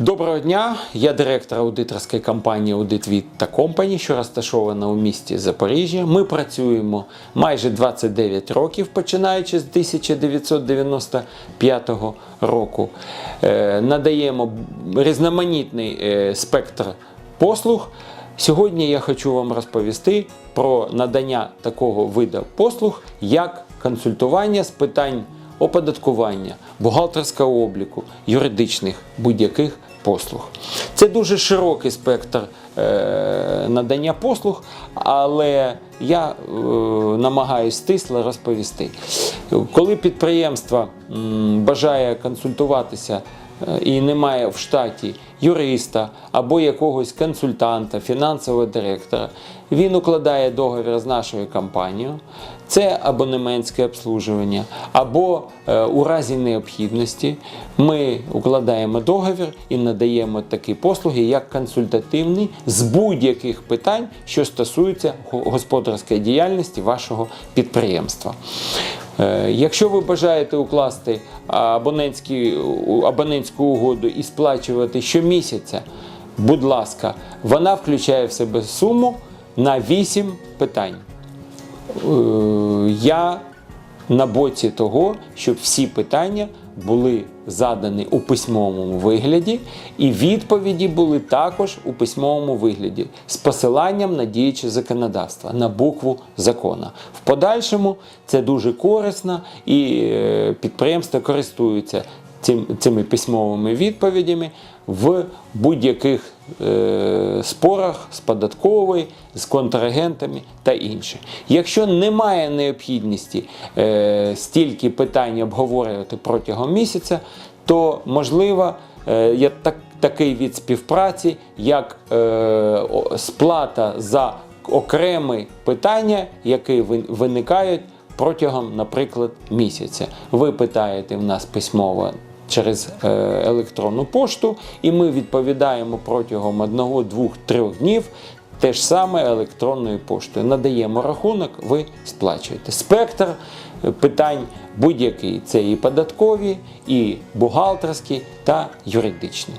Доброго дня, я директор аудиторської компанії AuditVid та Company, що розташована у місті Запоріжжя. Ми працюємо майже 29 років, починаючи з 1995 року. Е, Надаємо різноманітний е, спектр послуг. Сьогодні я хочу вам розповісти про надання такого виду послуг, як консультування з питань оподаткування, бухгалтерського обліку, юридичних будь-яких послуг. Це дуже широкий спектр е, надання послуг, але я намагаюсь намагаюся стисло розповісти. Коли підприємство бажає консультуватися е, і немає в штаті юриста або якогось консультанта, фінансового директора, він укладає договір з нашою компанією. Це абонементське обслужування, або е, у разі необхідності ми укладаємо договір і надаємо такі послуги, як консультативні з будь-яких питань, що стосуються господарської діяльності вашого підприємства. Е, Якщо ви бажаєте укласти абонентську угоду і сплачувати щомісяця, будь ласка, вона включає в себе суму на 8 питань. Е, Я на боці того, щоб всі питання були задані у письмовому вигляді, і відповіді були також у письмовому вигляді з посиланням на діюче законодавство, на букву закона. В подальшому це дуже корисно, і е, підприємства користуються цими письмовими відповідями в будь-яких е, спорах з податковою, з контрагентами та інше. Якщо немає необхідності е, стільки питань обговорювати протягом місяця, то можливо е, є так, такий від співпраці, як е, сплата за окремі питання, які виникають протягом, наприклад, місяця. Ви питаєте в нас письмово через е, електронну пошту, і ми відповідаємо протягом одного, двох, трьох днів. Те ж саме електронною поштою. Надаємо рахунок, ви сплачуєте. Спектр е, питань будь-який. Це і податкові, і бухгалтерські та юридичні.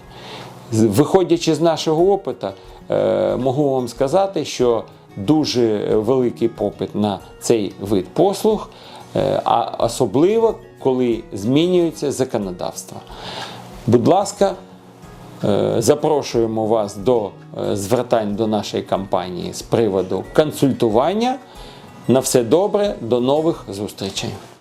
Виходячи з нашого опиту, е, можу вам сказати, що дуже великий попит на цей вид послуг, а особливо коли змінюється законодавство. Будь ласка, е, запрошуємо вас до е, звертань до нашої компанії з приводу консультування. На все добре, до нових зустрічей.